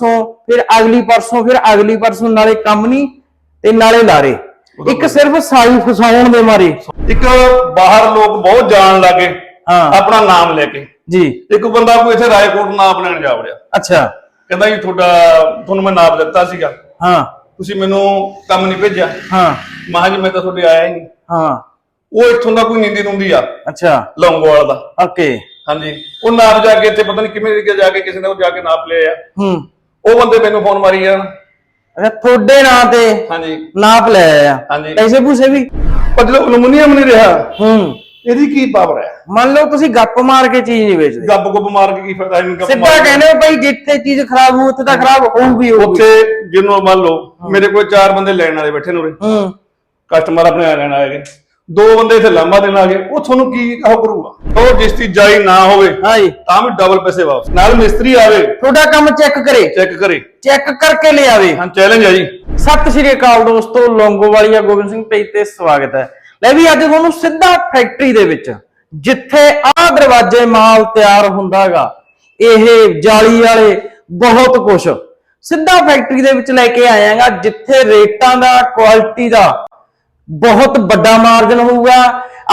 ਪਰਸੋਂ ਫਿਰ ਅਗਲੀ ਪਰਸੋਂ ਫਿਰ ਅਗਲੀ ਪਰਸੋਂ ਨਾਲੇ ਕੰਮ ਨਹੀਂ ਤੇ ਨਾਲੇ ਲਾਰੇ। ਇੱਕ ਸਿਰਫ ਸਾਈ ਫਸਾਉਣ ਦੇ ਮਾਰੇ। ਇੱਕ ਬਾਹਰ ਲੋਕ ਬਹੁਤ ਜਾਣ ਲੱਗੇ ਹਾਂ। ਆਪਣਾ ਨਾਮ ਲੈ ਕੇ। ਜੀ। ਇੱਕ ਬੰਦਾ ਕੋਈ ਇੱਥੇ ਰਾਏਕੋਟ ਨਾਪ ਲੈਣ ਜਾ ਵੜਿਆ। ਅੱਛਾ। ਕਹਿੰਦਾ ਜੀ ਤੁਹਾਡਾ ਤੁਹਾਨੂੰ ਮੈਂ ਨਾਪ ਦਿੱਤਾ ਸੀਗਾ। ਹਾਂ। ਤੁਸੀਂ ਮੈਨੂੰ ਕੰਮ ਨਹੀਂ ਭੇਜਿਆ। ਹਾਂ। ਮਹਾਂ ਜੀ ਮੈਂ ਤਾਂ ਤੁਹਾਡੇ ਆਇਆ ਹੀ ਨਹੀਂ ਹਾਂ। ਉਹ ਇੱਥੋਂ ਦਾ ਕੋਈ ਨੀਂਦੀ ਨੂੰਦੀ ਆ। ਅੱਛਾ। ਲੌਂਗੋਵਾਲ ਦਾ। ਓਕੇ। ਹਾਂਜੀ। ਉਹ ਨਾਪ ਜਾ ਕੇ ਇੱਥੇ ਪਤਾ ਨਹੀਂ ਕਿਵੇਂ ਜਾ ਕੇ ਕਿਸੇ ਨੇ ਉਹ ਜਾ ਕੇ ਨਾਪ ਲਿਆ ਹੂੰ। ਉਹ ਬੰਦੇ ਮੈਨੂੰ ਫੋਨ ਮਾਰੀ ਜਾਣ। ਅੱਛਾ ਤੁਹਾਡੇ ਨਾਂ ਤੇ ਹਾਂਜੀ। ਨਾਪ ਲੈ ਆਇਆ। ਹਾਂਜੀ। ਪੈਸੇ ਪੂਸੇ ਵੀ? ਪਰ ਜਦੋਂ ਅਲੂਮੀਨੀਅਮ ਨਹੀਂ ਰਿਹਾ ਹੂੰ। ਇਹਦੀ ਕੀ ਪਾਵਰ ਹੈ? ਮੰਨ ਲਓ ਤੁਸੀਂ ਗੱਪ ਮਾਰ ਕੇ ਚੀਜ਼ ਨਹੀਂ ਵੇਚਦੇ। ਗੱਬ ਗੁੱਬ ਮਾਰ ਕੇ ਕੀ ਫਾਇਦਾ ਇਹਨੂੰ ਸਿੱਧਾ ਮਾਰ ਕੇ? ਕਹਿੰਦੇ ਹੋ ਭਾਈ ਜਿੱਥੇ ਚੀਜ਼ ਖਰਾਬ ਹੋਊ ਉੱਥੇ ਤਾਂ ਖਰਾਬ ਹੋਊਗੀ ਹੋਊਗੀ ਉੱਥੇ ਜਿਹਨੂੰ ਮੰਨ ਲਓ ਮੇਰੇ ਕੋਲ ਚਾਰ ਬੰਦੇ ਲੈਣ ਵਾਲੇ ਬੈਠੇ ਨੇ ਉਰੇ। ਹੂੰ। ਕਸਟਮਰ ਆਪਣੇ ਆ ਲੈਣ ਆਏਗੇ ਦੋ ਬੰਦੇ ਇੱਥੇ ਲਾਂਬਾ ਦੇਣ ਆ ਗਏ ਉਹ ਤੁਹਾਨੂੰ ਕੀ ਉਹ ਕਰੂਗਾ? ਉਹ ਜਿਸ ਦੀ ਜਾਈ ਨਾ ਹੋਵੇ ਹਾਂਜੀ। ਤਾਂ ਵੀ ਡਬਲ ਪੈਸੇ ਵਾਪਸ। ਨਾਲ ਮਿਸਤਰੀ ਆਵੇ ਤੁਹਾਡਾ ਕੰਮ ਚੈੱਕ ਕਰੇ। ਚੈੱਕ ਕਰੇ। ਚੈੱਕ ਕਰਕੇ ਲੈ ਆਵੇ। ਹਾਂ ਚੈਲੰਜ ਹੈ ਜੀ। ਸਤਿ ਸ਼੍ਰੀ ਅਕਾਲ ਦੋਸਤੋ ਲੌਂਗੋਵਾਲੀਆ ਗੋਬਿੰਦ ਸਿੰਘ ਪੇਜ ਤੇ ਸਵਾਗਤ ਹੈ। ਲੈ ਵੀ ਅੱਜ ਤੁਹਾਨੂੰ ਸਿੱਧਾ ਫੈਕਟਰੀ ਦੇ ਵਿੱਚ ਜਿੱਥੇ ਆਹ ਦਰਵਾਜ਼ੇ ਮਾਲ ਤਿਆਰ ਹੁੰਦਾਗਾ ਇਹ ਜਾਲੀ ਵਾਲੇ ਬਹੁਤ ਕੁਝ ਸਿੱਧਾ ਫੈਕਟਰੀ ਦੇ ਵਿੱਚ ਲੈ ਕੇ ਆਇਆਗਾ ਜਿੱਥੇ ਰੇਟਾਂ ਦਾ ਕੁਆਲਿਟੀ ਦਾ ਬਹੁਤ ਵੱਡਾ ਮਾਰਜਨ ਹੋਊਗਾ।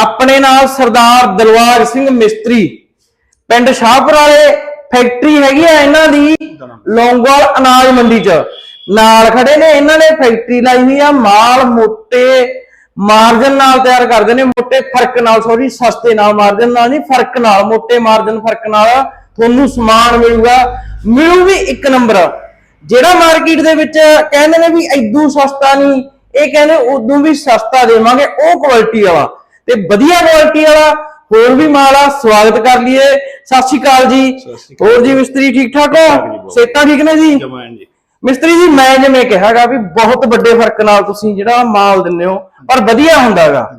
ਆਪਣੇ ਨਾਲ ਸਰਦਾਰ ਦਿਲਵਾਗ ਸਿੰਘ ਮਿਸਤਰੀ, ਪਿੰਡ ਸ਼ਾਹਪੁਰ ਵਾਲੇ ਫੈਕਟਰੀ ਹੈਗੀ ਆ ਇਹਨਾਂ ਦੀ ਲੌਂਗਵਾਲ ਅਨਾਜ ਮੰਡੀ 'ਚ। ਨਾਲ ਖੜੇ ਨੇ, ਇਹਨਾਂ ਨੇ ਫੈਕਟਰੀ ਲਾਈ ਹੋਈ ਆ, ਮਾਲ ਮੋਟੇ ਮਾਰਜਨ ਨਾਲ ਤਿਆਰ ਕਰਦੇ ਨੇ, ਮੋਟੇ ਫ਼ਰਕ ਨਾਲ ਸੌਰੀ ਸਸਤੇ ਨਾਲ ਮਾਰਜਨ ਨਾਲ ਨਹੀਂ, ਫ਼ਰਕ ਨਾਲ, ਮੋਟੇ ਮਾਰਜਨ ਫ਼ਰਕ ਨਾਲ ਤੁਹਾਨੂੰ ਸਮਾਨ ਮਿਲੂਗਾ। ਮਿਲੂ ਵੀ ਇੱਕ ਨੰਬਰ ਜਿਹੜਾ ਮਾਰਕੀਟ ਦੇ ਵਿੱਚ ਕਹਿੰਦੇ ਨੇ ਵੀ ਐਦੂ ਸਸਤਾ ਨਹੀਂ ਇਹ ਕਹਿੰਦੇ ਉਦੋਂ ਵੀ ਸਸਤਾ ਦੇਵਾਂਗੇ ਉਹ ਕੁਆਲਿਟੀ ਵਾਲਾ। ਤੇ ਵਧੀਆ ਕੁਆਲਿਟੀ ਵਾਲਾ ਹੋਰ ਵੀ ਮਾਲ ਆ ਸਵਾਗਤ ਕਰ ਲਈਏ। ਸਤਿ ਸ਼੍ਰੀ ਅਕਾਲ ਜੀ। ਹੋਰ ਜੀ ਮਿਸਤਰੀ ਠੀਕ ਠਾਕ ਹੋ। ਸੇਤਾ ਠੀਕ ਨੇ ਜੀ? ਮਿਸਤਰੀ ਜੀ ਮੈਂ ਜਿਵੇਂ ਕਿਹਾਗਾ ਵੀ ਬਹੁਤ ਵੱਡੇ ਫ਼ਰਕ ਨਾਲ ਤੁਸੀਂ ਜਿਹੜਾ ਮਾਲ ਦਿੰਦੇ ਹੋ ਪਰ ਵਧੀਆ ਹੁੰਦਾਗਾ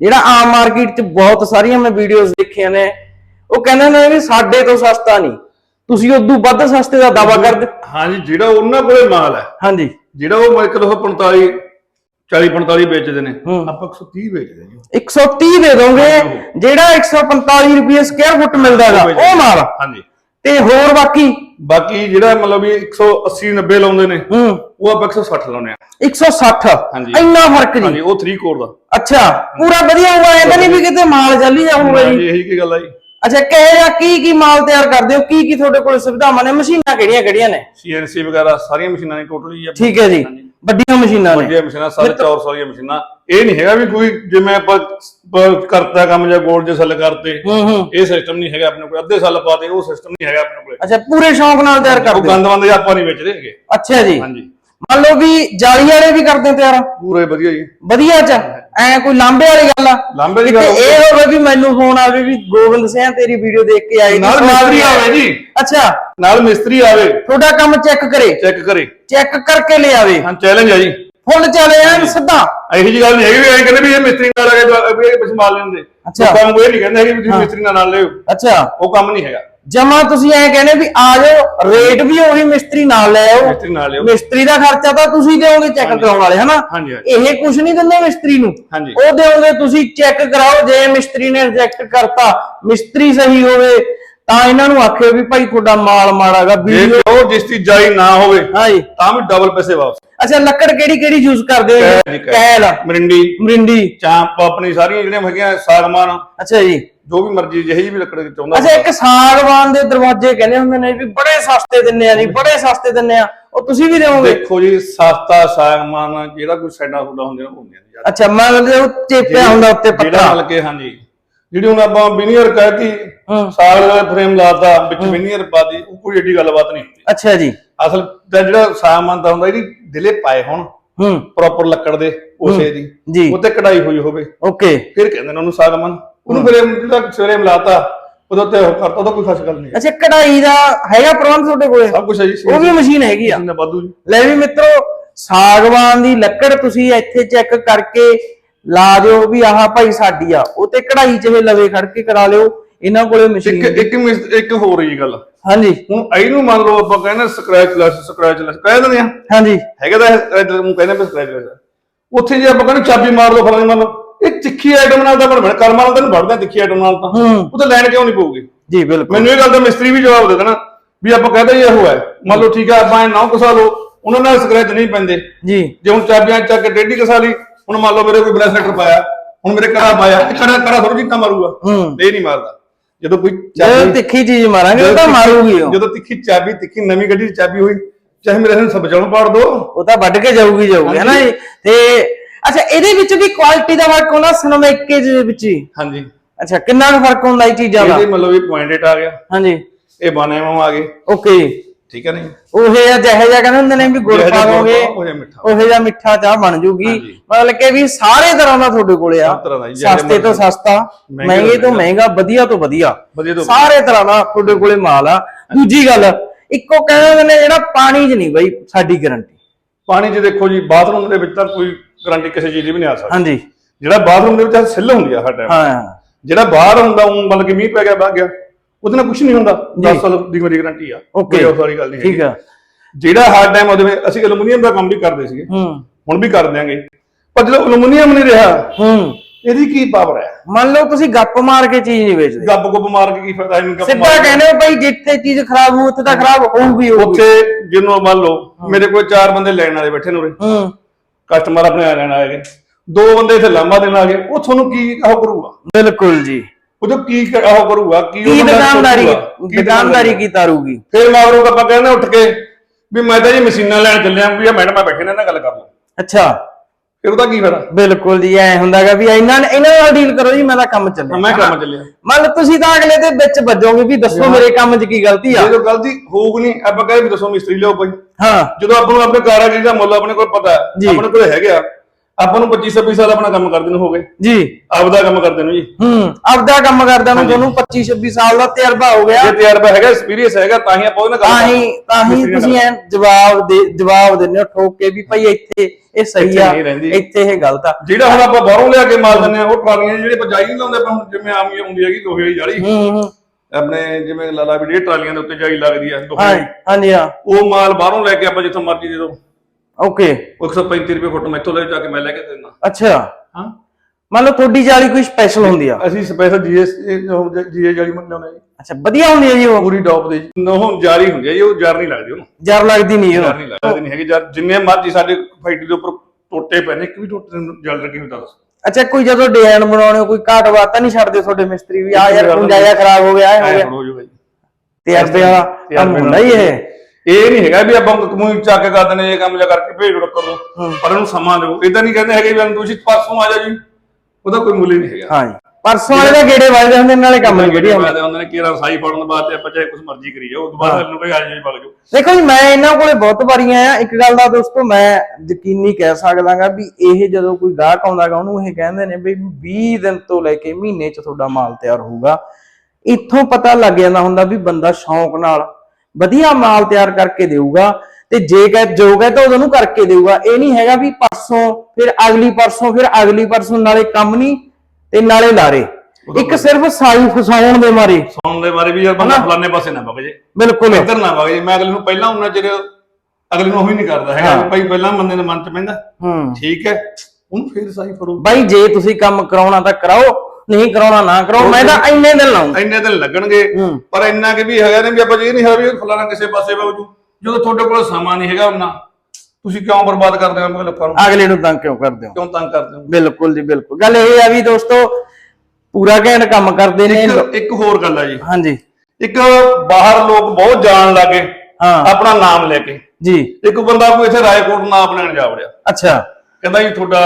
ਜਿਹੜਾ ਆਮ ਮਾਰਕੀਟ 'ਚ ਬਹੁਤ ਸਾਰੀਆਂ ਮੈਂ ਵੀਡੀਓਜ਼ ਦੇਖੀਆਂ ਨੇ ਉਹ ਕਹਿੰਦੇ ਨੇ ਵੀ ਸਾਡੇ ਤੋਂ ਸਸਤਾ ਨਹੀਂ। ਤੁਸੀਂ ਉਦੋਂ ਵੱਧ ਸਸਤੇ ਦਾ ਦਾਵਾ ਕਰਦੇ। ਹਾਂਜੀ ਜਿਹੜਾ ਉਹਨਾਂ ਕੋਲੇ ਮਾਲ ਹੈ। ਹਾਂਜੀ। ਜਿਹੜਾ ਉਹ ਮੈਂ 145 40 45 ਵੇਚਦੇ ਨੇ। ਹੂੰ। ਆਪਾਂ 130 ਵੇਚਦੇ ਹਾਂ 130 ਦੇ ਦੋਗੇ ਜਿਹੜਾ 145 ਰੁਪਏ ਸਕੁਅਰ ਫੁੱਟ ਮਿਲਦਾਗਾ ਉਹ ਮਾਲ। ਹਾਂਜੀ। ਤੇ ਹੋਰ ਬਾਕੀ? ਬਾਕੀ ਜਿਹੜਾ ਮਤਲਬ ਵੀ 180 90 ਲਾਉਂਦੇ ਨੇ ਹੂੰ। ਉਹ ਆਪਾਂ 160 ਲਾਉਂਦੇ ਆ 160 ਹਾਂਜੀ। ਇੰਨਾ ਫ਼ਰਕ ਜੀ ਹਾਂਜੀ ਉਹ 3 ਕੋਰ ਦਾ। ਅੱਛਾ ਪੂਰਾ ਵਧੀਆ ਹੋਊਗਾ ਐਂ ਤਾਂ ਨਹੀਂ ਵੀ ਕਿਤੇ ਮਾਲ ਚੱਲੀ ਜਾਊਗਾ ਜੀ ਹਾਂਜੀ ਇਹੀ ਕੀ ਗੱਲ ਆ ਜੀ। ਅੱਛਾ ਕਹੇ ਜਾਂ ਕੀ ਕੀ ਮਾਲ ਤਿਆਰ ਕਰਦੇ ਹੋ? ਕੀ ਕੀ ਤੁਹਾਡੇ ਕੋਲ ਸੁਵਿਧਾਵਾਂ ਨੇ? ਮਸ਼ੀਨਾਂ ਕਿਹੜੀਆਂ ਕਿਹੜੀਆਂ ਨੇ ਸੀਐਨਸੀ ਵਗੈਰਾ ਸਾਰੀਆਂ ਮਸ਼ੀਨਾਂ ਨੇ ਟੋਟਲੀ ਆ ਠੀਕ ਹੈ ਜੀ। ਵੱਡੀਆਂ ਮਸ਼ੀਨਾਂ ਨੇ। ਵੱਡੀਆਂ ਮਸ਼ੀਨਾਂ ਸਾਰੇ 400 ਵਾਲੀਆਂ ਮਸ਼ੀਨਾਂ। ਇਹ ਨਹੀਂ ਹੈਗਾ ਵੀ ਕੋਈ ਜਿਵੇਂ ਆਪਾਂ ਪ- ਕਰਤਾ ਕੰਮ ਜਾਂ ਗੋਲ ਜੇ ਸੈੱਲ ਕਰਤੇ। ਹੂੰ ਹੂੰ। ਇਹ ਸਿਸਟਮ ਨਹੀਂ ਹੈਗਾ ਆਪਣੇ ਕੋਲ। ਅੱਧੇ ਸਾਲ ਪਾਤੇ ਉਹ ਸਿਸਟਮ ਨਹੀਂ ਹੈਗਾ ਆਪਣੇ ਕੋਲ। ਅੱਛਾ ਪੂਰੇ ਸ਼ੌਂਕ ਨਾਲ ਤਿਆਰ ਉਹ ਕਰਦੇ। ਹੋ ਗੰਦ ਬੰਦ ਆਪਾਂ ਨਹੀਂ ਵੇਚਦੇ ਹੈਗੇ। ਅੱਛਾ ਜੀ। ਹਾਂਜੀ। ਮੰਨ ਲਓ ਵੀ ਜਾਲੀ ਵਾਲੇ ਵੀ ਕਰਦੇ ਹੋ ਤਿਆਰ। ਪੂਰੇ ਵਧੀਆ ਜੀ। ਵਧੀਆ ਚ ਐ ਕੋਈ ਲਾਂਬੇ ਵਾਲੀ ਗੱਲ ਆ? ਲਾਂਬੇ ਦੀ ਗੱਲ ਇਹ ਹੋਵੇ ਵੀ ਮੈਨੂੰ ਫੋਨ ਆਵੇ ਵੀ ਗੋਬਿੰਦ ਸਿੰਘ ਤੇਰੀ ਵੀਡੀਓ ਦੇਖ ਕੇ ਆਏ ਨਾਲ ਮਿਸਤਰੀ। ਆਵੇ ਜੀ। ਅੱਛਾ। ਨਾਲ ਮਿਸਤਰੀ ਆਵੇ। ਤੁਹਾਡਾ ਕੰਮ ਚੈੱਕ ਕਰੇ। ਚੈੱਕ ਕਰੇ। ਚੈੱਕ ਕਰਕੇ ਲੈ ਆਵੇ। ਹਾਂ ਚੈਲੰਜ ਆ ਜੀ। ਫੁੱਲ ਚੱਲੇ ਐਨ ਸਿੱਧਾ। ਇਹੀ ਜੀ ਗੱਲ ਨਹੀਂ ਹੈਗੀ ਵੀ ਐਂ ਕਹਿੰਦੇ ਵੀ ਇਹ ਮਿਸਤਰੀ ਨਾਲ ਆ ਕੇ ਵੀ ਇਹ ਪਛਮਾਲ ਲੈਂਦੇ। ਅੱਛਾ। ਕੰਮ ਕੋਈ ਨਹੀਂ ਕਹਿੰਦੇ ਹੈਗੇ ਵੀ ਤੁਸੀਂ ਮਿਸਤਰੀ ਨਾਲ ਨਾਲ ਲਿਓ। ਅੱਛਾ। ਉਹ ਕੰਮ ਨਹੀਂ ਹੈਗਾ। ਜਮਾ ਤੁਸੀਂ ਐ ਕਹਿੰਦੇ ਵੀ ਆ ਜਾਓ ਰੇਟ ਵੀ ਉਹੀ ਮਿਸਤਰੀ ਨਾਲ ਲੈ ਆਓ। ਮਿਸਤਰੀ ਨਾਲ ਲਿਓ ਮਿਸਤਰੀ ਦਾ ਖਰਚਾ ਤਾਂ ਤੁਸੀਂ ਦਿਓਗੇ ਚੈੱਕ ਕਰਾਉਣ ਵਾਲੇ ਹਨਾ? ਹਾਂਜੀ, ਹਾਂਜੀ। ਇਹ ਕੁਝ ਨਹੀਂ ਦਿੰਦੇ ਮਿਸਤਰੀ ਨੂੰ। ਹਾਂਜੀ। ਉਹ ਦਿਓਗੇ ਤੁਸੀਂ ਚੈੱਕ ਕਰਾਓ ਜੇ ਮਿਸਤਰੀ ਨੇ ਰਿਜੈਕਟ ਕਰਤਾ ਮਿਸਤਰੀ ਸਹੀ ਹੋਵੇ ਤਾਂ ਇਹਨਾਂ ਨੂੰ ਆਖਿਓ ਵੀ ਭਾਈ ਤੁਹਾਡਾ ਮਾਲ ਮਾੜਾਗਾ ਜੇ ਵੀਡੀਓ ਉਹ ਜਿਸ ਦੀ ਜਾਈ ਨਾ ਹੋਵੇ ਹਾਂਜੀ। ਤਾਂ ਵੀ ਡਬਲ ਪੈਸੇ ਵਾਪਸ। ਅੱਛਾ ਲੱਕੜ ਕਿਹੜੀ ਕਿਹੜੀ ਯੂਜ਼ ਕਰਦੇ ਹੋ ਜੀ। ਕੈਲ। ਮਰਿੰਡੀ। ਮਰਿੰਡੀ। ਚਾਂਪ ਆਪਣੀ ਸਾਰੀਆਂ ਜਿਹੜੀਆਂ ਹੈਗੀਆਂ ਸਾਗਮਾਨ। ਅੱਛਾ ਜੀ। ਜੋ ਵੀ ਮਰਜ਼ੀ ਜਿਹੀ ਵੀ ਲੱਕੜ ਚਾਹੁੰਦਾ ਅੱਛਾ ਇੱਕ ਸਾਗਵਾਨ ਦੇ ਦਰਵਾਜ਼ੇ ਕਹਿੰਦੇ ਹੁੰਦੇ ਨੇ ਵੀ ਬੜੇ ਸਸਤੇ ਦਿੰਨੇ ਆ ਜੀ ਬੜੇ ਸਸਤੇ ਦਿੰਨੇ ਆ। ਉਹ ਤੁਸੀਂ ਵੀ ਦਿਓਗੇ ਦੇਖੋ ਜੀ ਸਸਤਾ ਸਾਗਮਾਨ ਜਿਹੜਾ ਕੋਈ ਸਾਈਡਾਂ ਫੁੱਡਾ ਹੁੰਦੇ ਨੇ ਉਹ ਹੁੰਦੀਆਂ ਨੇ। ਅੱਛਾ ਮੈਂ ਕਹਿੰਦਾ ਉਹ ਚੇਪਿਆ ਹੁੰਦਾ ਉੱਤੇ ਜਿਹੜਾ ਪੱਤਾ ਮਤਲਬ ਕਿ ਹਾਂਜੀ। ਜਿਹੜੀ ਹੁਣ ਆਪਾਂ ਵਿਨੀਅਰ ਕਹਿਤੀ। ਸਾਗ ਦਾ ਫਰੇਮ ਲਾਤਾ ਵਿੱਚ ਵਿਨੀਅਰ ਪਾਦੀ ਉਹ ਕੋਈ ਏਡੀ ਗੱਲਬਾਤ ਨਹੀਂ ਹੁੰਦੀ। ਅੱਛਾ ਜੀ। ਅਸਲ ਤਾਂ ਜਿਹੜਾ ਸਾਗਮਾਨ ਦਾ ਹੁੰਦਾ ਇਹਦੀ ਦਿਲੇ ਪਾਏ ਹੋਣ। ਹੂੰ। ਪ੍ਰੋਪਰ ਲੱਕੜ ਦੇ ਉਸੇ ਦੀ। ਉੱਤੇ ਕਢਾਈ ਹੋਈ ਹੋਵੇ। ਓਕੇ। ਫਿਰ ਕਹਿੰਦੇ ਨੇ ਉਹਨੂੰ ਸਾਗਮਾਨ ਉਹਨੂੰ ਫਰੇਮ ਜਿਹੜਾ ਸਵੇਰੇ ਮਿਲਾਤਾ ਉਹਦੇ ਉੱਤੇ ਉਹ ਕਰਤਾ ਉਹਦਾ ਕੋਈ ਖਾਸ ਗੱਲ ਨਹੀਂ। ਹੈ। ਅੱਛਾ ਕਢਾਈ ਦਾ ਹੈਗਾ ਪ੍ਰਬੰਧ ਤੁਹਾਡੇ ਕੋਲੇ? ਸਭ ਕੁਝ ਹੈ ਜੀ ਉਹ ਵੀ ਮਸ਼ੀਨ ਹੈਗੀ ਆ? ਮਸ਼ੀਨ ਵਾਧੂ ਜੀ। ਲੈ ਵੀ ਮਿੱਤਰੋ ਸਾਗਵਾਨ ਦੀ ਲੱਕੜ ਤੁਸੀਂ ਇੱਥੇ ਚੈੱਕ ਕਰਕੇ ਲਾ ਦਿਓ ਵੀ ਆਹ ਭਾਈ ਸਾਡੀ ਆ। ਉਹ ਤੇ ਕਢਾਈ ਚ ਇਹ ਲਵੇ ਖੜ ਕੇ ਕਰਾ ਲਿਓ ਇਹਨਾਂ ਕੋਲੇ ਇੱਕ ਮਸ਼ੀਨ ਇੱਕ ਮਿਸ- ਇੱਕ ਹੋਰ ਹੀ ਗੱਲ। ਹਾਂਜੀ। ਹੁਣ ਇਹਨੂੰ ਮੰਨ ਲਓ ਆਪਾਂ ਕਹਿੰਦੇ ਸਕ੍ਰੈਚ ਲੈਸ ਸਕ੍ਰੈਚ ਲੈਸ ਕਹਿ ਦਿੰਦੇ ਆ ਹਾਂਜੀ। ਹੈਗਾ ਤਾਂ ਇਹ ਨੂੰ ਕਹਿੰਦੇ ਵੀ ਸਕ੍ਰੈਚ ਲੈਸ ਉੱਥੇ ਜੇ ਆਪਾਂ ਕਹਿੰਦੇ ਚਾਬੀ ਮਾਰ ਲਓ ਫਲਾਣੀ ਮੰਨ ਲਓ। ਇਹ ਤਿੱਖੀ ਆਈਟਮ ਨਾਲ ਤਾਂ ਬਣ ਕਰਮ ਨਾਲ ਤਾਂ ਨਹੀਂ ਵੜਦਾ ਤਿੱਖੀ ਆਈਟਮ ਨਾਲ ਤਾਂ। ਹੂੰ। ਉਹ ਤਾਂ ਲੈਣ ਕਿਉਂ ਨਹੀਂ ਪਊਗੀ? ਜੀ ਬਿਲਕੁਲ। ਮੈਨੂੰ ਇਹ ਗੱਲ ਦਾ ਮਿਸਤਰੀ ਵੀ ਜਵਾਬ ਦੇ ਦੇਣਾ ਵੀ ਆਪਾਂ ਕਹਦੇ ਇਹ ਹੋਇਆ ਮੰਨ ਲਓ ਠੀਕ ਆ ਆਪਾਂ 9 ਕਸਾ ਲਓ ਉਹਨਾਂ ਨਾਲ ਸਕ੍ਰੈਚ ਨਹੀਂ ਪੈਂਦੇ। ਜੀ। ਜੇ ਹੁਣ ਚਾਬੀਆਂ ਚੱਕ ਕੇ ਡੇਢੀ ਕਸਾ ਲਈ ਹੁਣ ਮੰਨ ਲਓ ਮੇਰੇ ਕੋਈ ਬ੍ਰੈਸਲੇਟ ਪਾਇਆ ਹੁਣ ਮੇਰੇ ਕੜਾ ਪਾਇਆ ਇਹ ਕੜਾ ਕੜਾ ਥੋੜੀ ਜਿੱਤਾ ਮਾਰੂਗਾ। ਹੂੰ। ਇਹ ਨਹੀਂ ਮਾਰਦਾ। ਜਦੋਂ ਕੋਈ ਜਦੋਂ ਤਿੱਖੀ ਚੀਜ਼ ਮਾਰਾਂਗੇ ਉਹ ਤਾਂ ਮਾਰੂਗੀ ਉਹ। ਜਦੋਂ ਤਿੱਖੀ ਚਾਬੀ ਤਿੱਖੀ ਨਵੀਂ ਗੱਡੀ ਦੀ ਚਾਬੀ ਹੋਈ ਚਾਹੇ ਮੇਰੇ ਸਭ ਜਾਣੋਂ ਪਾੜ ਦੋ। ਉਹ ਤਾਂ ਵੱਢ ਕੇ ਜਾਊਗੀ ਜਾਊਗੀ ਹੈ ਨਾ ਜੀ ਤੇ ਅੱਛਾ ਇਹਦੇ ਵਿੱਚ ਵੀ ਕੁਆਲਿਟੀ ਦਾ ਫ਼ਰਕ ਹੁੰਦਾ ਸਿਨੇਮੈਕੇ ਦੇ ਵਿੱਚ ਹੀ? ਹਾਂਜੀ। ਅੱਛਾ ਕਿੰਨਾ ਕੁ ਫ਼ਰਕ ਹੁੰਦਾ ਇਹ ਚੀਜ਼ਾਂ ਦਾ? ਇਹਦੇ ਮਤਲਬ ਇਹ ਪੁਆਇੰਟ ਆ ਗਿਆ। ਹਾਂਜੀ। ਇਹ 92 ਐਮ ਆ ਗਏ। ਓਕੇ ਠੀਕ ਹੈ ਨਹੀਂ? ਉਹ ਜਿਹਾ ਜਿਹੇ ਜਿਹਾ ਕਹਿੰਦੇ ਹੁੰਦੇ ਨੇ ਵੀ ਗੁੜ ਜਿਹੋ ਜਿਹਾ ਪਾ ਗੁੜ ਦੋਗੇ ਪਾਓ, ਉਹ ਜਿਹਾ ਮਿੱਠਾ। ਉਹ ਜਿਹਾ ਮਿੱਠਾ ਚਾਹ ਬਣ ਜੂਗੀ। ਮਤਲਬ ਕਿ ਵੀ ਸਾਰੇ ਤਰ੍ਹਾਂ ਦਾ ਤੁਹਾਡੇ ਕੋਲੇ ਆ। ਸਸਤੇ ਤੋਂ। ਸਸਤਾ ਮਹਿੰਗੇ ਤੋਂ ਮਹਿੰਗਾ ਵਧੀਆ ਤੋਂ ਵਧੀਆ। ਸਾਰੇ ਤਰ੍ਹਾਂ ਦਾ ਤੁਹਾਡੇ ਕੋਲੇ ਮਾਲ ਆ। ਦੂਜੀ ਗੱਲ ਇੱਕੋ ਕਹਿੰਦੇ ਨੇ ਜਿਹੜਾ ਪਾਣੀ 'ਚ ਨਹੀਂ ਬਈ ਸਾਡੀ ਗਾਰੰਟੀ ਪਾਣੀ 'ਚ ਦੇਖੋ ਜੀ ਬਾਥਰੂਮ ਦੇ ਵਿੱਚ ਤਾਂ ਕੋਈ ਗਾਰੰਟੀ ਕਿਸੇ ਚੀਜ਼ ਦੀ ਵੀ ਨਹੀਂ ਆ ਸਕਦੀ। ਹਾਂਜੀ। ਜਿਹੜਾ ਬਾਥਰੂਮ ਦੇ ਵਿੱਚ ਸਿੱਲ ਹੁੰਦੀ ਆ ਹਰ ਟਾਈਮ ਹਾਂ। ਜਿਹੜਾ ਬਾਹਰ ਹੁੰਦਾ ਉਹ ਮਤਲਬ ਕਿ ਮੀਂਹ ਪੈ ਗਿਆ ਵਗ ਗਿਆ ਉਹਦੇ ਨਾਲ ਕੁਝ ਨਹੀਂ ਹੁੰਦਾ। ਜੀ। 10 ਸਾਲ ਦੀ ਮੇਰੀ ਗਾਰੰਟੀ ਆ. ਕੋਈ ਉਹ ਸਾਰੀ ਗੱਲ ਨਹੀਂ ਠੀਕ ਆ। ਜਿਹੜਾ ਹਾਰਡ ਟਾਈਮ ਉਹਦੇ ਵਿੱਚ ਅਸੀਂ ਐਲੂਮੀਨੀਅਮ ਦਾ ਕੰਮ ਵੀ ਕਰਦੇ ਸੀਗੇ। ਹੂੰ। ਹੁਣ ਵੀ ਕਰ ਦਿਆਂਗੇ ਪਰ ਜਦੋਂ ਐਲੂਮੀਨੀਅਮ ਨਹੀਂ ਰਿਹਾ ਹੂੰ। ਇਹਦੀ ਕੀ ਪਾਵਰ ਹੈ? ਮੰਨ ਲਓ ਤੁਸੀਂ ਗੱਪ ਮਾਰ ਕੇ ਚੀਜ਼ ਨਹੀਂ ਵੇਚਦੇ। ਗੱਪ ਗੁੱਪ ਮਾਰ ਕੇ ਕੀ ਫਾਇਦਾ ਇਹਨੂੰ ਗੱਪ ਸਿੱਧਾ? ਕਹਿੰਦੇ ਹੋ ਭਾਈ ਜਿੱਥੇ ਚੀਜ਼ ਖਰਾਬ ਹੋ ਉੱਥੇ ਤਾਂ ਖਰਾਬ ਹੋਊਗੀ ਹੋਊਗੀ ਉੱਥੇ ਜਿਹਨੂੰ ਮੰਨ ਲਓ ਮੇਰੇ ਕੋਲ ਚਾਰ ਬੰਦੇ ਲੈਣ ਵਾਲੇ ਬੈਠੇ ਨੇ ਉਰੇ। ਹੂੰ। ਕਸਟਮਰ ਆਪਣੇ ਆ ਲੈਣ ਆਏਗੇ ਦੋ ਬੰਦੇ ਇੱਥੇ ਲਾਂਬਾ ਦੇਣ ਆ ਗਏ। ਉਹ ਤੁਹਾਨੂੰ ਕੀ ਉਹ ਕਰੂਗਾ? ਬਿਲਕੁਲ ਜੀ। ਉਹ ਜੋ ਕੀ ਕ- ਉਹ ਕਰੂਗਾ ਕੀ ਕੀ ਉਹਨਾਂ ਦਾ ਦੁਕਾਨਦਾਰੀ ਕੀ ਦੁਕਾਨਦਾਰੀ ਕੀ ਤਾਰੂਗੀ? ਫਿਰ ਮਾਰੋ ਆਪਾਂ ਕਹਿੰਦੇ ਉੱਠ ਕੇ ਵੀ ਮੈਂ ਤਾਂ ਜੀ ਮਸ਼ੀਨਾਂ ਲੈਣ ਚੱਲਿਆ ਵੀ ਆ ਮੈਡਮ ਆ ਬੈਠੇ ਨੇ ਨਾਲ ਗੱਲ ਕਰ ਲਓ। ਅੱਛਾ। ਫਿਰ ਉਹਦਾ ਕੀ ਫਾਇਦਾ? ਬਿਲਕੁਲ ਜੀ ਐ ਹੁੰਦਾਗਾ ਵੀ ਇਹਨਾਂ ਨੇ ਇਹਨਾਂ ਨਾਲ ਡੀਲ ਕਰੋ ਜੀ ਮੈਂ ਤਾਂ ਕੰਮ ਚੱਲਿਆ। ਮੈਂ ਕੰਮ ਚੱਲਿਆ। ਮੰਨ ਲਓ ਤੁਸੀਂ ਤਾਂ ਅਗਲੇ ਦੇ ਵਿੱਚ ਵੱਜੋਗੇ ਵੀ ਦੱਸੋ ਮੇਰੇ ਕੰਮ 'ਚ ਕੀ ਗਲਤੀ ਆ। ਜੇ ਕੋਈ ਗਲਤੀ ਹੋਊਗੀ ਨਹੀਂ ਆਪਾਂ ਕਹਿੰਦੇ ਵੀ ਦੱਸੋ ਮਿਸਤਰੀ ਲਿਓ ਕੋਈ। ਹਾਂ। ਜਦੋਂ ਆਪਾਂ ਨੂੰ ਆਪਣੇ ਕਾਰਾਗਰੀ ਦਾ ਮੁੱਲ ਆਪਣੇ ਕੋਲ ਪਤਾ। ਹੈ ਆਪਣੇ ਕੋਲ ਹੈਗਾ ਆਪਾਂ ਨੂੰ 25 26 ਸਾਲ ਆਪਣਾ ਕੰਮ ਕਰਦੇ ਨੂੰ ਹੋ ਗਏ। ਜੀ। ਆਪਦਾ ਕੰਮ ਕਰਦੇ ਨੂੰ ਜੀ। ਹੂੰ ਆਪਦਾ ਕੰਮ ਕਰਦਾ ਨੂੰ ਤੁਹਾਨੂੰ 25 26 ਸਾਲ ਦਾ ਤਜਰਬਾ ਹੋ ਗਿਆ। ਜੇ ਤਜਰਬਾ ਹੈਗਾ ਐਕਸਪੀਰੀਅੰਸ ਹੈਗਾ ਤਾਂ ਹੀ ਆਪਾਂ ਉਹਦੇ ਨਾਲ ਤਾਂ ਹੀ ਤਾਂ ਹੀ ਤੁਸੀਂ ਐ ਜਵਾਬ ਦੇ ਜਵਾਬ ਦਿੰਦੇ ਹੋ ਠੋਕ ਕੇ ਵੀ ਭਾਈ ਇੱਥੇ ਇਹ ਸਹੀ ਆ। ਇੱਥੇ ਇਹ ਗਲਤ ਆ। ਜਿਹੜਾ ਹੁਣ ਆਪਾਂ ਬਾਹਰੋਂ ਲਿਆ ਕੇ ਮਾਲ ਦਿੰਦੇ ਆ ਉਹ ਟਰਾਲੀਆਂ ਜਿਹੜੇ ਆਪਾਂ ਜਾਈ ਨਹੀਂ ਲਾਉਂਦੇ ਆਪਾਂ ਹੁਣ ਜਿਵੇਂ ਆਮ ਹੀ ਆਉਂਦੀ ਹੈਗੀ ਲੋਹੇ ਦੀ ਜਾਲੀ। ਹੂੰ ਹੂੰ। ਆਪਣੇ ਜਿਵੇਂ ਲਾਲਾ ਵੀ ਡੇ ਟਰਾਲੀਆਂ ਦੇ ਉੱਤੇ ਜਾਈ ਲੱਗਦੀ ਆ ਲੋਹੇ ਹਾਂ ਦੀ ਹਾਂਜੀ ਹਾਂ। ਉਹ ਮਾਲ ਬਾਹਰੋਂ ਲੈ ਕੇ ਆਪਾਂ ਜਿੱਥੋਂ ਮਰਜ਼ੀ ਦੇ ਦੋ। ਓਕੇ 135 ਰੁਪਏ ਫੁੱਟ ਮੈਥੋਂ ਲੈ ਜਾ ਕੇ ਮੈਂ ਲੈ ਕੇ ਦੇਣਾ ਅੱਛਾ। ਹਾਂ। ਮੰਨ ਲਓ ਤੁਹਾਡੀ ਜਾਲੀ ਕੋਈ ਸਪੈਸ਼ਲ ਹੁੰਦੀ ਆ। ਅਸੀਂ ਸਪੈਸ਼ਲ ਜੀਐਸ ਜੀਏ ਜਾਲੀ ਮੰਗਾਉਂਦੇ ਜੀ। ਅੱਛਾ ਵਧੀਆ ਹੁੰਦੀ ਹੈ ਜੀ ਉਹ। ਪੂਰੀ ਟੌਪ ਦੇ ਜੀ। ਉਹ ਜਾਰੀ ਹੁੰਦੀ ਹੈ ਜੀ ਉਹ ਜਰ ਨਹੀਂ ਲੱਗਦੀ ਉਹਨੂੰ। ਜਰ ਲੱਗਦੀ ਨਹੀਂ ਜਰ ਉਹ ਨਹੀਂ ਲੱਗਦੀ ਨਹੀਂ ਹੈਗੀ। ਜਰ ਜਿੰਨੇ ਮਰਜ਼ੀ ਸਾਡੇ ਫੈਕਟਰੀ ਦੇ ਉੱਪਰ ਟੋਟੇ ਪਏ ਨੇ ਇੱਕ ਵੀ ਟੋਟੇ ਨੂੰ ਜਲ ਲੱਗੀ ਹੋਈ ਤਾਂ ਦੱਸ। ਅੱਛਾ ਕੋਈ ਜਦੋਂ ਡਿਜ਼ਾਈਨ ਬਣਾਉਣੇ ਕੋਈ ਘਾਟ ਵਾਤਾ ਨਹੀਂ ਛੱਡਦੇ ਤੁਹਾਡੇ ਮਿਸਤਰੀ ਵੀ? ਆ ਯਾਰ ਤੂੰ ਜਾਇਆ ਖਰਾਬ ਹੋ ਗਿਆ ਇਹ ਹੋ ਗਿਆ। ਜੀ ਤਜਰਬੇ ਵਾਲਾ ਕੰਮ ਹੁੰਦਾ ਹੀ ਇਹ। ਇਹ ਨਹੀਂ ਹੈਗਾ ਵੀ ਆਪਾਂ ਕਮੂਈ ਚੱਕ ਕੇ ਕਰ ਦਿੰਦੇ ਇਹ ਕੰਮ ਜਾ ਕਰਕੇ ਭੇਜ ਉੜ ਕਰੋ। ਪਰ ਉਹਨੂੰ ਸਮਾਂ ਦਿਓ। ਇਦਾਂ ਨਹੀਂ ਕਹਿੰਦੇ ਹੈਗੇ ਵੀ ਤੁਸੀਂ ਪਰਸੋਂ ਆ ਜਾ ਜੀ। ਉਹਦਾ ਕੋਈ ਮੁੱਲ ਹੀ ਨਹੀਂ ਹੈਗਾ। ਹਾਂ ਜੀ। ਪਰਸੋਂ ਵਾਲੇ ਦਾ ਗੇੜੇ ਵੱਜਦੇ ਹੁੰਦੇ ਨੇ, ਨਾਲੇ ਕੰਮ ਨਹੀਂ ਵਧੀਆ ਹੁੰਦਾ। ਹੁੰਦੇ ਨੇ ਕਿ ਰਸਾਈ ਫੜਨ ਬਾਅਦ ਤੇ ਆਪਾਂ ਚਾਹੇ ਕੁਝ ਮਰਜ਼ੀ ਕਰੀ ਜਾਓ ਦੁਬਾਰਾ ਇਹਨੂੰ ਕੋਈ ਆ ਜਾਈ ਵਗ ਜਾਓ। ਦੇਖੋ ਜੀ ਮੈਂ ਇਹਨਾਂ ਕੋਲੇ ਬਹੁਤ ਵਾਰੀਆਂ ਆ ਇੱਕ ਗੱਲ ਦਾ ਦੋਸਤੋ ਮੈਂ ਯਕੀਨੀ ਕਹਿ ਸਕਦਾਗਾ ਵੀ ਇਹ ਜਦੋਂ ਕੋਈ ਗਾਹਕ ਆਉਂਦਾਗਾ ਉਹਨੂੰ ਇਹ ਕਹਿੰਦੇ ਨੇ ਵੀ 20 ਦਿਨ ਤੋਂ ਲੈ ਕੇ ਮਹੀਨੇ ਚ ਤੁਹਾਡਾ ਮਾਲ ਤਿਆਰ ਹੋਊਗਾ। ਇੱਥੋਂ ਪਤਾ ਲੱਗ ਜਾਂਦਾ ਹੁੰਦਾ ਵੀ ਬੰਦਾ ਸ਼ੌਂਕ ਨਾਲ ਵਧੀਆ ਮਾਲ ਤਿਆਰ ਕਰਕੇ ਦੇਊਗਾ ਤੇ ਜੇ ਕਹੇ ਜੋ ਕਹੇ ਤਾਂ ਉਹਨੂੰ ਕਰਕੇ ਦੇਊਗਾ। ਇਹ ਨਹੀਂ ਹੈਗਾ ਵੀ ਪਰਸੋਂ ਫਿਰ ਅਗਲੀ ਪਰਸੋਂ ਫਿਰ ਅਗਲੀ ਪਰਸੋਂ ਨਾਲੇ ਕੰਮ ਨਹੀਂ ਤੇ ਨਾਲੇ ਲਾਰੇ। ਇੱਕ ਸਿਰਫ ਸਾਈ ਫਸਾਉਣ ਦੇ ਮਾਰੇ। ਸੌਣ ਦੇ ਬਾਰੇ ਵੀ ਯਾਰ ਬੰਦਾ ਫਲਾਣੇ ਪਾਸੇ ਨਾ ਵਗ ਜੇ। ਬਿਲਕੁਲ। ਇੱਧਰ ਨਾ ਵਗ ਜੇ। ਮੈਂ ਅਗਲੇ ਨੂੰ ਪਹਿਲਾਂ ਉਹਨਾਂ ਚਿਰ ਅਗਲੇ ਨੂੰ ਉਹੀ ਨਹੀਂ ਕਰਦਾ ਹੈਗਾ ਭਾਈ ਪਹਿਲਾਂ ਬੰਦੇ ਦੇ ਮਨ ਚ ਪੈਂਦਾ। ਹੂੰ। ਠੀਕ ਹੈ ਉਹਨੂੰ ਫੇਰ ਸਾਈ ਫੜੋ। ਬਾਈ ਜੇ ਤੁਸੀਂ ਕੰਮ ਕਰਾਉਣਾ ਤਾਂ ਕਰਾਓ। ਨਹੀਂ ਕਰਾਉਣਾ ਨਾ ਕਰਾਓ ਮੈਂ ਤਾਂ ਇੰਨੇ ਦਿਨ ਲਾਉਂ ਇੰਨੇ ਦਿਨ ਲੱਗਣਗੇ। ਪਰ ਇੰਨਾ ਕਿ ਵੀ ਹੈਗਾ ਨੇ ਵੀ ਆਪਾਂ ਇਹ ਨਹੀਂ ਹੈ ਵੀ ਫਲਾਣਾ ਕਿਸੇ ਪਾਸੇ ਵਗ ਜੂ। ਜਦੋਂ ਤੁਹਾਡੇ ਕੋਲ ਸਮਾਂ ਨਹੀਂ ਹੈਗਾ ਉਹਨਾਂ ਤੁਸੀਂ ਕਿਉਂ ਬਰਬਾਦ ਕਰਦੇ ਹੋ ਲੋਕਾਂ ਨੂੰ? ਅਗਲੇ ਨੂੰ ਤੰਗ ਕਿਉਂ ਕਰਦੇ ਹੋ? ਕਿਉਂ ਤੰਗ ਕਰਦੇ ਹੋ? ਬਿਲਕੁਲ ਜੀ ਬਿਲਕੁਲ। ਗੱਲ ਇਹ ਆ ਵੀ ਦੋਸਤੋ ਪੂਰਾ ਘੈਂਟ ਕੰਮ ਕਰਦੇ ਨੇ। ਇੱਕ ਹੋਰ ਗੱਲ ਹੈ ਜੀ। ਹਾਂਜੀ। ਇੱਕ ਬਾਹਰ ਲੋਕ ਬਹੁਤ ਜਾਣ ਲੱਗੇ ਹਾਂ। ਆਪਣਾ ਨਾਮ ਲੈ ਕੇ। ਜੀ। ਇੱਕ ਬੰਦਾ ਕੋਈ ਇੱਥੇ ਰਾਏਕੋਟ ਨਾਪ ਲੈਣ ਜਾ ਵੜਿਆ। ਅੱਛਾ। ਕਹਿੰਦਾ ਜੀ ਤੁਹਾਡਾ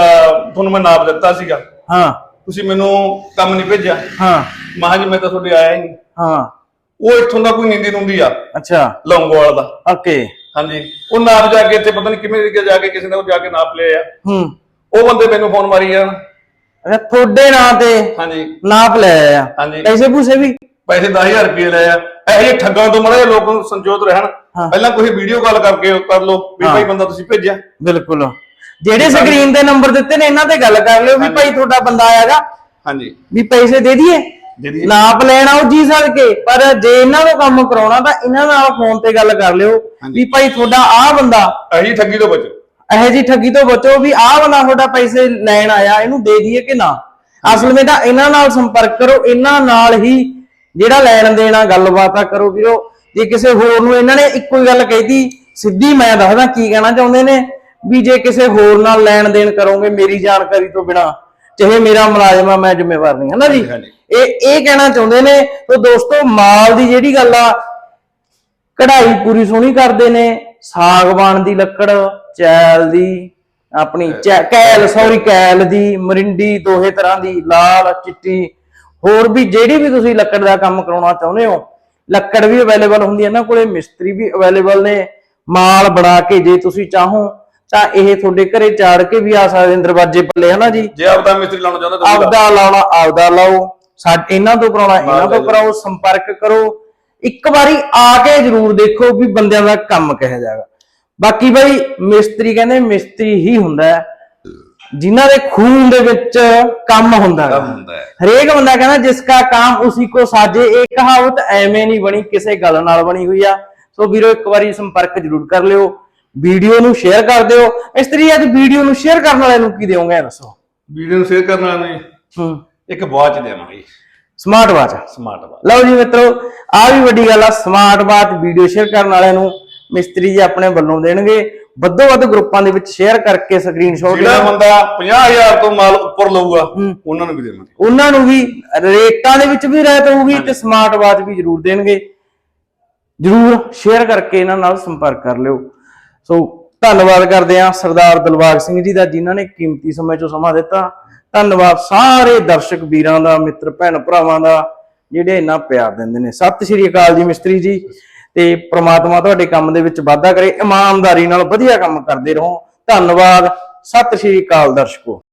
ਤੁਹਾਨੂੰ ਮੈਂ ਨਾਪ ਦਿੱਤਾ ਸੀਗਾ। ਹਾਂ। ਤੁਸੀਂ ਮੈਨੂੰ ਕੰਮ ਨਹੀਂ ਭੇਜਿਆ। ਹਾਂ। ਮਹਾਂ ਜੀ ਮੈਂ ਤਾਂ ਤੁਹਾਡੇ ਆਇਆ ਹੀ ਨਹੀਂ। ਹਾਂ। ਉਹ ਇੱਥੋਂ ਦਾ ਕੋਈ ਨੀਂਦੀ ਨੂੰਦੀ ਆ। ਅੱਛਾ। ਲੌਂਗੋਵਾਲ ਦਾ। ਓਕੇ। ਹਾਂਜੀ। ਉਹ ਨਾਪ ਜਾ ਕੇ ਇੱਥੇ ਪਤਾ ਨਹੀਂ ਕਿਵੇਂ ਦੇ ਜਾ ਕੇ ਕਿਸੇ ਨੇ ਉਹ ਜਾ ਕੇ ਨਾਪ ਲਿਆ ਆ। ਹੂੰ। ਉਹ ਬੰਦੇ ਮੈਨੂੰ ਫੋਨ ਮਾਰੀ ਜਾਣ। ਅੱਛਾ ਤੁਹਾਡੇ ਨਾਂ ਤੇ ਹਾਂਜੀ। ਨਾਪ ਲੈ ਆ। ਹਾਂਜੀ। ਪੈਸੇ ਪੂਸੇ ਵੀ? ਪੈਸੇ 10000 ਰੁਪਏ ਲਏ ਆ। ਇਹ ਠੱਗਾਂ ਤੋਂ ਮੜੇ ਲੋਕ ਨੂੰ ਸੰਜੋਤ ਰਹਿਣ। ਪਹਿਲਾਂ ਕੋਈ ਵੀਡੀਓ ਕਾਲ ਕਰਕੇ ਕਰ ਲਓ ਵੀ। ਭਾਈ ਬੰਦਾ ਤੁਸੀਂ ਭੇਜਿਆ। ਬਿਲਕੁਲ। ਜਿਹੜੇ ਸਕਰੀਨ ਤੇ ਨੰਬਰ ਦਿੱਤੇ ਨੇ ਇਹਨਾਂ ਤੇ ਗੱਲ ਕਰ ਲਿਓ ਵੀ ਭਾਈ ਤੁਹਾਡਾ ਬੰਦਾ ਆਏਗਾ ਹਾਂਜੀ। ਵੀ ਪੈਸੇ ਦੇ ਦਈਏ? ਨਾਪ ਲੈਣਾ ਉਹ ਜੀ ਸਕੇ ਪਰ ਜੇ ਇਹਨਾਂ ਨੂੰ ਕੰਮ ਕਰਾਉਣਾ ਤਾਂ ਇਹਨਾਂ ਨਾਲ ਫੋਨ ਤੇ ਗੱਲ ਕਰ ਲਿਓ ਵੀ ਭਾਈ ਤੁਹਾਡਾ ਆਹ ਬੰਦਾ। ਅਹੀ ਠੱਗੀ ਤੋਂ ਬਚੋ। ਇਹੋ ਜੀ ਠੱਗੀ ਤੋਂ ਬਚੋ ਵੀ ਆਹ ਬੰਦਾ ਤੁਹਾਡਾ ਪੈਸੇ ਲੈਣ ਆਇਆ ਇਹਨੂੰ ਦੇ ਦਈਏ ਕਿ ਨਾ? ਅਸਲ ਵਿੱਚ ਤਾਂ ਇਹਨਾਂ ਨਾਲ ਸੰਪਰਕ ਕਰੋ ਇਹਨਾਂ ਨਾਲ ਹੀ ਜਿਹੜਾ ਲੈਣ ਦੇਣਾ ਗੱਲਬਾਤ ਆ ਕਰੋ ਵੀਰੋ। ਜੇ ਕਿਸੇ ਹੋਰ ਨੂੰ ਇਹਨਾਂ ਨੇ ਇੱਕੋ ਹੀ ਗੱਲ ਕਹਿਤੀ ਸਿੱਧੀ ਮੈਂ ਦੱਸਦਾ ਕੀ ਕਹਿਣਾ ਚਾਹੁੰਦੇ ਨੇ। ਵੀ ਜੇ ਕਿਸੇ ਹੋਰ ਨਾਲ ਲੈਣ ਦੇਣ ਕਰੋਗੇ ਮੇਰੀ ਜਾਣਕਾਰੀ ਤੋਂ ਬਿਨਾ ਚਾਹੇ ਮੇਰਾ ਮੁਲਾਜ਼ਮ ਆ ਮੈਂ ਜ਼ਿੰਮੇਵਾਰ ਨਹੀਂ ਹਾਂ। ਨਾ ਜੀ। ਇਹ ਇਹ ਕਹਿਣਾ ਚਾਹੁੰਦੇ ਨੇ ਤਾਂ ਦੋਸਤੋ ਮਾਲ ਦੀ ਜਿਹੜੀ ਗੱਲ ਆ ਕਢਾਈ ਪੂਰੀ ਸੋਹਣੀ ਕਰਦੇ ਨੇ ਸਾਗਵਾਨ ਦੀ ਲੱਕੜ ਚੈਲ ਦੀ ਆਪਣੀ ਕੈਲ ਸੌਰੀ ਕੈਲ ਦੀ ਮਰਿੰਡੀ ਦੋਹੇ ਤਰ੍ਹਾਂ ਦੀ ਲਾਲ ਚਿੱਟੀ ਹੋਰ ਵੀ ਜਿਹੜੀ ਵੀ ਤੁਸੀਂ ਲੱਕੜ ਦਾ ਕੰਮ ਕਰਾਉਣਾ ਚਾਹੁੰਦੇ ਹੋ ਲੱਕੜ ਵੀ ਅਵੇਲੇਬਲ ਹੁੰਦੀ ਹੈ ਇਹਨਾਂ ਕੋਲੇ ਮਿਸਤਰੀ ਵੀ ਅਵੇਲੇਬਲ ਨੇ ਮਾਲ ਬਣਾ ਕੇ ਜੇ ਤੁਸੀਂ ਚਾਹੋ ਤਾਂ ਇਹ ਤੁਹਾਡੇ ਘਰੇ ਚਾੜ ਕੇ ਵੀ ਆ ਸਕਦੇ ਨੇ ਦਰਵਾਜ਼ੇ ਪੱਲੇ ਹਨਾ ਜੀ? ਜੇ ਆਪਦਾ ਮਿਸਤਰੀ ਲਾਉਣਾ ਚਾਹੁੰਦਾ ਤਾਂ ਉਹਦਾ- ਆਪਦਾ ਲਾਉਣਾ ਆਪਦਾ ਲਾਓ। ਸਾਡੇ ਇਹਨਾਂ ਤੋਂ ਕਰਾਉਣਾ ਇਹਨਾਂ ਤੋਂ ਕਰਾਓ ਸੰਪਰਕ ਕਰੋ। ਇੱਕ ਵਾਰੀ ਆ ਕੇ ਜਰੂਰ ਦੇਖੋ ਵੀ ਬੰਦਿਆਂ ਦਾ ਕੰਮ ਕਿਹੋ ਜਾਗਾ ਬਾਕੀ ਬਈ ਮਿਸਤਰੀ ਕਹਿੰਦੇ ਮਿਸਤਰੀ ਹੀ ਹੁੰਦਾ ਹੈ। ਜਿਨ੍ਹਾਂ ਦੇ ਖੂਨ ਦੇ ਵਿੱਚ ਕੰਮ ਹੁੰਦਾ ਹੈ ਕੰਮ ਹੁੰਦਾ ਹੈ। ਹਰੇਕ ਬੰਦਾ ਕਹਿੰਦਾ ਜਿਸ ਕਾ ਕੰਮ ਉਸੀ ਕੋ ਸਾਜੇ। ਇਹ ਕਹਾਵਤ ਐਵੇਂ ਨਹੀਂ ਬਣੀ ਕਿਸੇ ਗੱਲ ਨਾਲ ਬਣੀ ਹੋਈ ਆ। ਸੋ ਵੀਰੋ ਇੱਕ ਵਾਰੀ ਸੰਪਰਕ ਜਰੂਰ ਕਰ ਲਿਓ। ਵੀਡੀਓ ਨੂੰ ਸ਼ੇਅਰ ਕਰ ਦਿਓ। ਇਸ ਤਰੀ ਅੱਜ ਵੀਡੀਓ ਨੂੰ ਸ਼ੇਅਰ ਕਰਨ ਵਾਲਿਆਂ ਨੂੰ ਕੀ ਦਿਓਗੇ? ਦੱਸੋ। ਵੀਡੀਓ ਨੂੰ ਸ਼ੇਅਰ ਕਰਨ ਵਾਲਾ ਨਹੀਂ ਹੂੰ। ਇੱਕ ਵਾਚ ਦੇਵਾਂਗੇ ਸਮਾਰਟ ਵਾਚ ਸਮਾਰਟ ਵਾਚ ਲਓ ਜੀ ਮਿੱਤਰੋ ਆ ਵੀ ਵੱਡੀ ਗੱਲ ਆ ਸਮਾਰਟ ਵਾਚ ਵੀਡੀਓ ਸ਼ੇਅਰ ਕਰਨ ਵਾਲਿਆਂ ਨੂੰ ਮਿਸਤਰੀ ਜੀ ਆਪਣੇ ਵੱਲੋਂ ਦੇਣਗੇ। ਵੱਧੋ ਵੱਧ ਗਰੁੱਪਾਂ ਦੇ ਵਿੱਚ ਸ਼ੇਅਰ ਕਰਕੇ ਸਕਰੀਨਸ਼ਾਟ ਜਿਹੜਾ ਬੰਦਾ 50000 ਤੋਂ ਮਾਲ ਉੱਪਰ ਲਊਗਾ ਉਹਨਾਂ ਨੂੰ ਵੀ ਦੇਵਾਂਗੇ। ਉਹਨਾਂ ਨੂੰ ਵੀ ਰੇਟਾਂ ਦੇ ਵਿੱਚ ਵੀ ਰਹਿਤ ਹੋਊਗੀ ਤੇ ਸਮਾਰਟ ਵਾਚ ਵੀ ਜ਼ਰੂਰ ਦੇਣਗੇ। ਜ਼ਰੂਰ ਸ਼ੇਅਰ ਕਰਕੇ ਇਹਨਾਂ ਨਾਲ ਸੰਪਰਕ ਕਰ ਲਿਓ। ਸੋ ਧੰਨਵਾਦ ਕਰਦੇ ਹਾਂ ਸਰਦਾਰ ਦਿਲਬਾਗ ਸਿੰਘ ਜੀ ਦਾ ਜਿਨ੍ਹਾਂ ਨੇ ਕੀਮਤੀ ਸਮੇਂ ਚੋਂ ਸਮਾਂ ਦਿੱਤਾ। ਧੰਨਵਾਦ ਸਾਰੇ ਦਰਸ਼ਕ ਵੀਰਾਂ ਦਾ, ਮਿੱਤਰ ਭੈਣ ਭਰਾਵਾਂ ਦਾ, ਜਿਹੜੇ ਇੰਨਾ ਪਿਆਰ ਦਿੰਦੇ ਨੇ। ਸਤਿ ਸ਼੍ਰੀ ਅਕਾਲ ਜੀ ਮਿਸਤਰੀ ਜੀ ਤੇ ਪ੍ਰਮਾਤਮਾ ਤੁਹਾਡੇ ਕੰਮ ਦੇ ਵਿੱਚ ਵਾਧਾ ਕਰੇ, ਇਮਾਨਦਾਰੀ ਨਾਲ ਵਧੀਆ ਕੰਮ ਕਰਦੇ ਰਹੋ। ਧੰਨਵਾਦ, ਸਤਿ ਸ਼੍ਰੀ ਅਕਾਲ ਦਰਸ਼ਕੋ।